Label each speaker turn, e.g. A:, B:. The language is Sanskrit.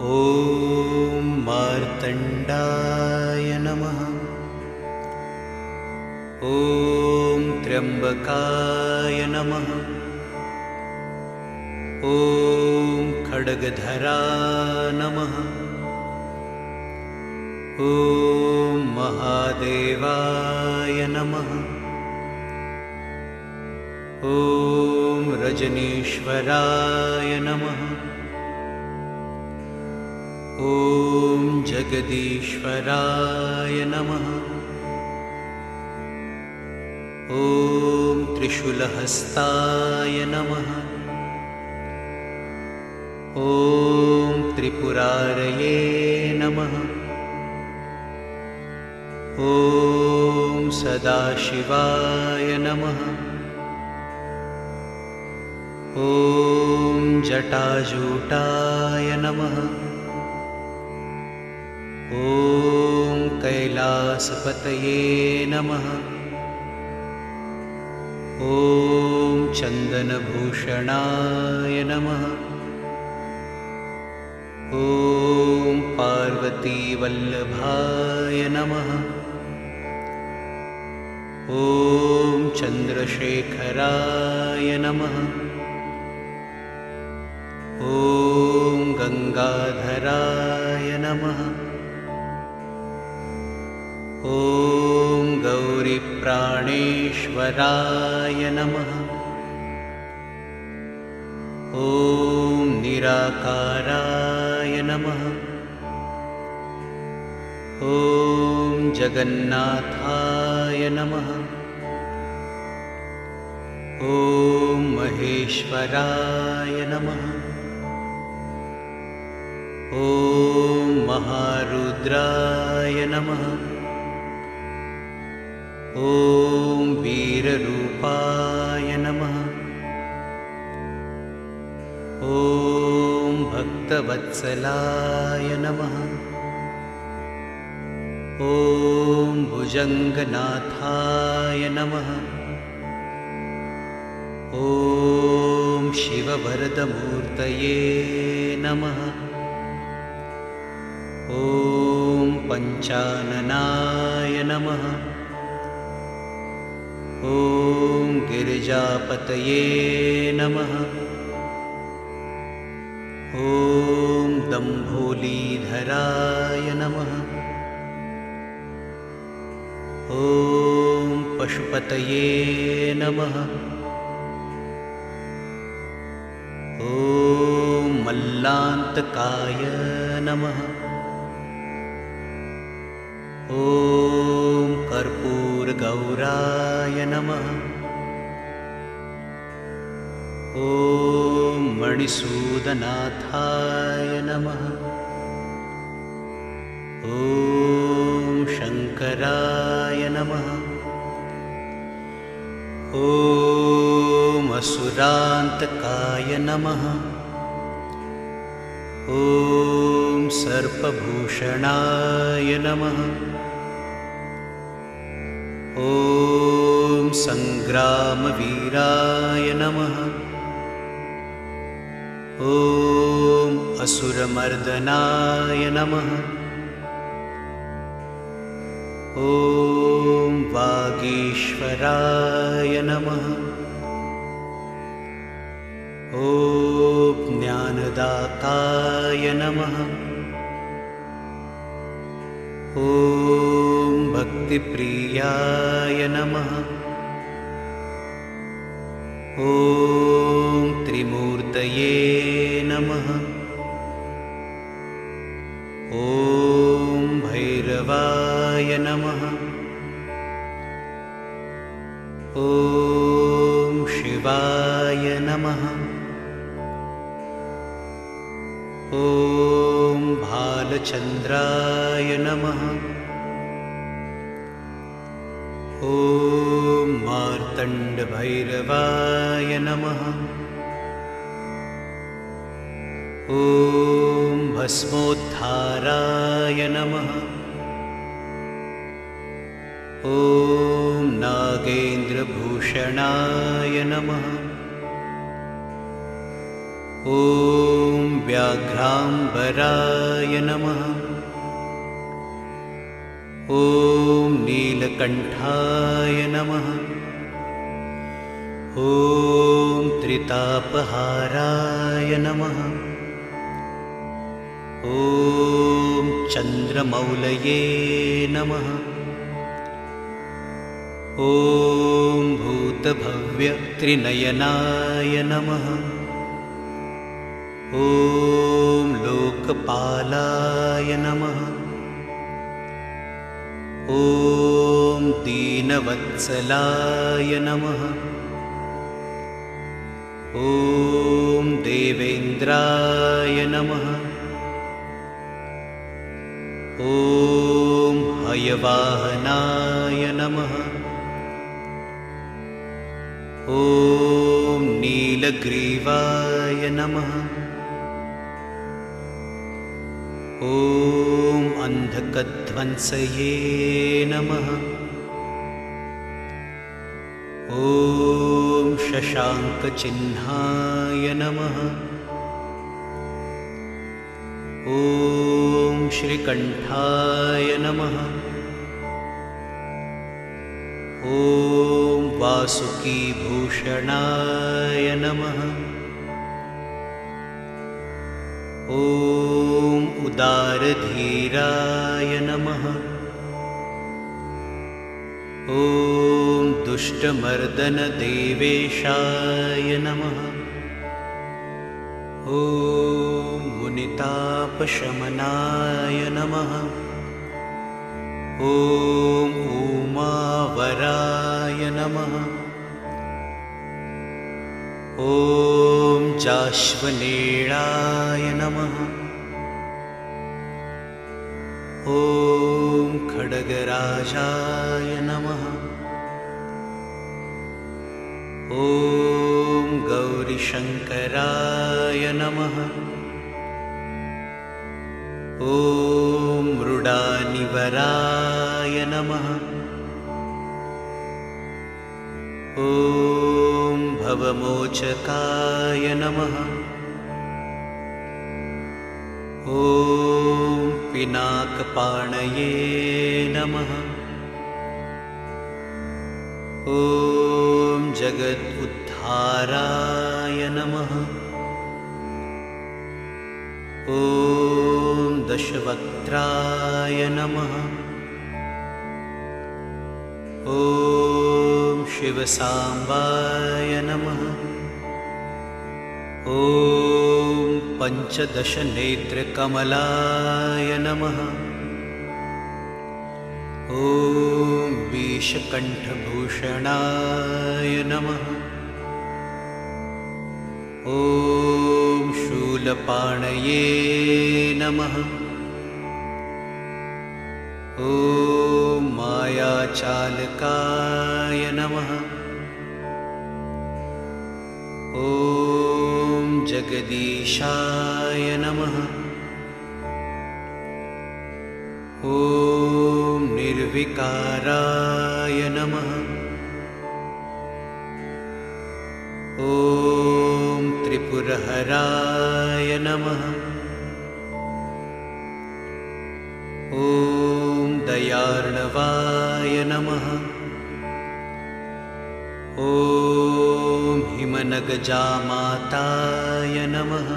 A: ॐ मार्तण्डाय नमः। ॐ त्र्यम्बकाय नमः। ॐ खड्गधरा नमः। ॐ महादेवाय नमः। ॐ रजनीश्वराय नमः ॐ जगदीश्वराय नमः। ॐ त्रिशूलहस्ताय नमः। ॐ त्रिपुरारये नमः। ॐ सदाशिवाय नमः। ॐ जटाजूटाय नमः ॐ कैलासपतये नमः। ॐ चन्दनभूषणाय नमः। ॐ पार्वतीवल्लभाय नमः। ॐ चन्द्रशेखराय नमः। ॐ गङ्गाधराय नमः ॐ निराकाराय नमः। ॐ जगन्नाथाय नमः। ॐ महेश्वराय नमः। ॐ महारुद्राय नमः ॐ वीररूपाय नमः। ॐ भक्तवत्सलाय नमः। ॐ भुजङ्गनाथाय नमः। ॐ शिववरदमूर्तये नमः। ॐ पञ्चाननाय नमः ॐ गिरिजापतये नमः। ॐ दम्भोलीधराय नमः। ॐ पशुपतये नमः। ॐ मल्लान्तकाय नमः। ॐ कर्पूरगौराय नमः। ॐ मणिसूदनाथाय नमः। ॐ शङ्कराय नमः। ॐ असुरान्तकाय नमः। ॐ सर्पभूषणाय नमः सङ्ग्रामवीराय नमः। ॐ असुरमर्दनाय नमः। ॐ वागीश्वराय नमः। ॐ ज्ञानदाताय नमः। ॐ भक्तिप्रियाय नमः नमः। ॐ भैरवाय नमः। ॐ शिवाय नमः। ॐ भालचन्द्राय नमः। ॐ मार्तण्डभैरवाय नमः ॐ भस्मोद्धाराय नमः। ॐ नागेन्द्रभूषणाय नमः। ॐ व्याघ्राम्बराय नमः। ॐ नीलकण्ठाय नमः। ॐ त्रितापहाराय नमः ॐ चन्द्रमौलये नमः। ॐ भूतभव्यत्रिनयनाय नमः। ॐ लोकपालाय नमः। ॐ दीनवत्सलाय नमः। ॐ देवेन्द्राय नमः ॐ हयवाहनाय नमः। ॐ नीलग्रीवाय नमः। ॐ अन्धकध्वंसये नमः। ॐ शशाङ्कचिह्नाय नमः ॐ श्रीकण्ठाय नमः। ॐ वासुकीभूषणाय नमः। ॐ उदारधीराय नमः। ॐ दुष्टमर्दनदेवेशाय नमः। ॐ मुनितापशमनाय नमः। ॐ उमावराय नमः। ॐ जाश्वनेळाय नमः। ॐ खड्गराजाय नमः। ॐ गौरीशङ्कराय नमः ॐ मृडानिवराय नमः। ॐ भवमोचकाय नमः। ॐ पिनाकपाणये नमः। ॐ जगदुद्धाराय नमः। ॐ दशवक्त्राय नमः। ॐ शिवसाम्बाय नमः। ॐ पञ्चदशनेत्रकमलाय नमः। ॐ विषकण्ठभूषणाय नमः। ॐ शूलपाणये नमः ॐ मायाचालकाय नमः। ॐ जगदीशाय नमः। ॐ निर्विकाराय नमः। ॐ त्रिपुरहराय नमः। ॐ दयार्णवाय नमः। ॐ हिमनगजामाताय नमः